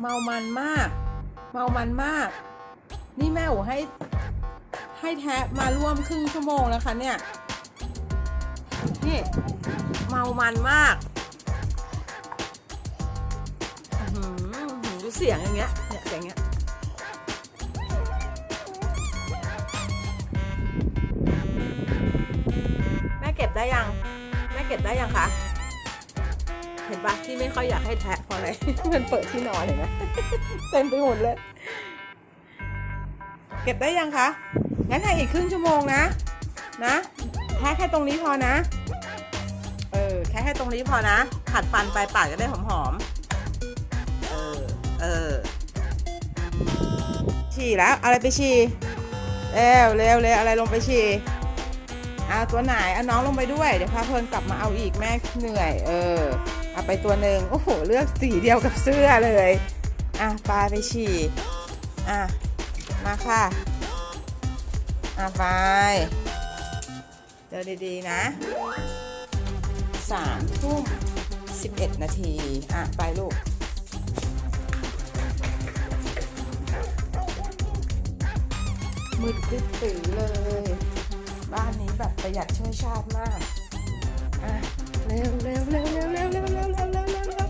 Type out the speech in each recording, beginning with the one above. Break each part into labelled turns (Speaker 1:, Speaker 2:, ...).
Speaker 1: เมามันมาก เมามันมาก นี่แม่โอ๋ให้ ให้แทะมาร่วมครึ่งชั่วโมงแล้วค่ะเนี่ย นี่เมามันมากหือหือดูเสียงอย่างเงี้ย เนี่ยเสียงเงี้ยแม่เก็บได้ยัง แม่เก็บได้ยังคะ เห็นปะที่ไม่ค่อยอยากให้แทะเพราะอะไร มันเปิดที่นอนเห็นไหมเต็มไปหมดเลย เก็บได้ยังคะ งั้นให้อีกครึ่งชั่วโมงนะ นะแค่แค่ตรงนี้พอนะ เออ แค่แค่ตรงนี้พอนะ ขัดฟันไปปากจะได้หอมๆเออ เออ ฉี่แล้วเอาอะไรไปฉี่ เร็วเร็วเร็วอะไรลงไปฉี่ เอาตัวไหนเอาน้องลงไปด้วย เดี๋ยวพาเพลินกลับมาเอาอีกแม่เหนื่อย เออ เอาไปตัวหนึ่งโอ้โห เลือกสีเดียวกับเสื้อเลย อะปลาไปฉี่ อะ มาค่ะ อะไป เดินดีๆนะสามทุ่มสิบเอ็ดนาที อะ ไปลูกมืดตึ๊ดตื่อเลย บ้านนี้แบบประหยัดช่วยชาติมากอะเร็วเร็วเร็วเร็วเร็วเร็วเร็วเร็วเร็วเร็วเร็ว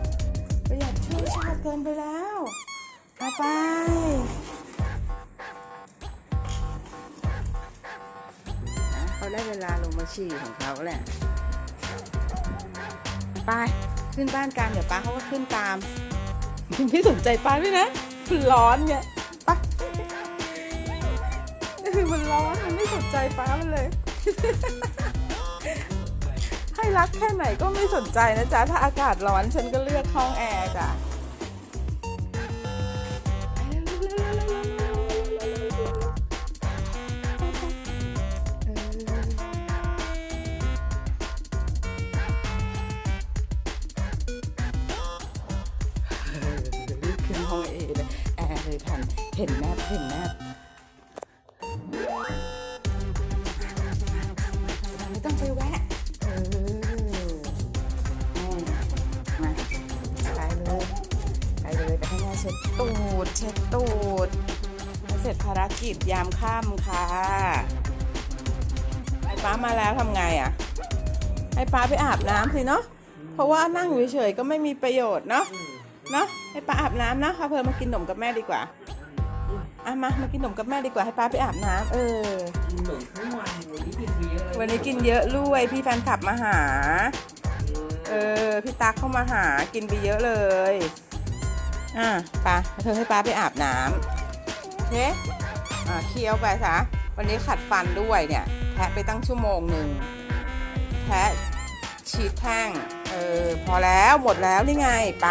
Speaker 1: ประหยัดช่วยชาติเกินไปแล้วมาไปเขาได้เวลาลงมาฉี่ของเขาแหละไปขึ้นบ้านกันเดี๋ยวป้าเขาก็ขึ้นตาม ไม่สนใจป้าด้วยนะมันร้อนเนี่ยไป มันร้อนมันไม่สนใจป้ามันเลย ให้รักแค่ไหนก็ไม่สนใจนะจ๊ะ ถ้าอากาศร้อนฉันก็เลือกห้องแอร์จ้ะรีบขึ้นห้องเอเลยแอร์เลยทันเห็นแนบเห็นแนบ เช็ดตูด เช็ดตูด เสร็จภารกิจยามค่ำค่ะไอ้ป้ามาแล้วทำไงอะให้ป้าไปอาบน้ำสิเนาะ เพราะว่านั่งอยู่เฉยๆก็ไม่มีประโยชน์เนาะ เนาะให้ป้าอาบน้ำนะพาเพลินมากินขนมกับแม่ดีกว่าอะมา มากินขนมกับแม่ดีกว่าให้ป้าไปอาบน้ำเออ
Speaker 2: กินนมทั้งวันวันนี้กินเยอะเลย
Speaker 1: วันนี้กินเยอะลุยพี่แฟนคลับมาหา เออ พี่ตั๊กเข้ามาหา กินไปเยอะเลย อะป้าเธอให้ป้าไปอาบน้ำโอเคอะเคี้ยวไปซะวันนี้ขัดฟันด้วยเนี่ยแทะไปตั้งชั่วโมงหนึ่งแทะฉีดแท่งเออพอแล้วหมดแล้วนี่ไงไป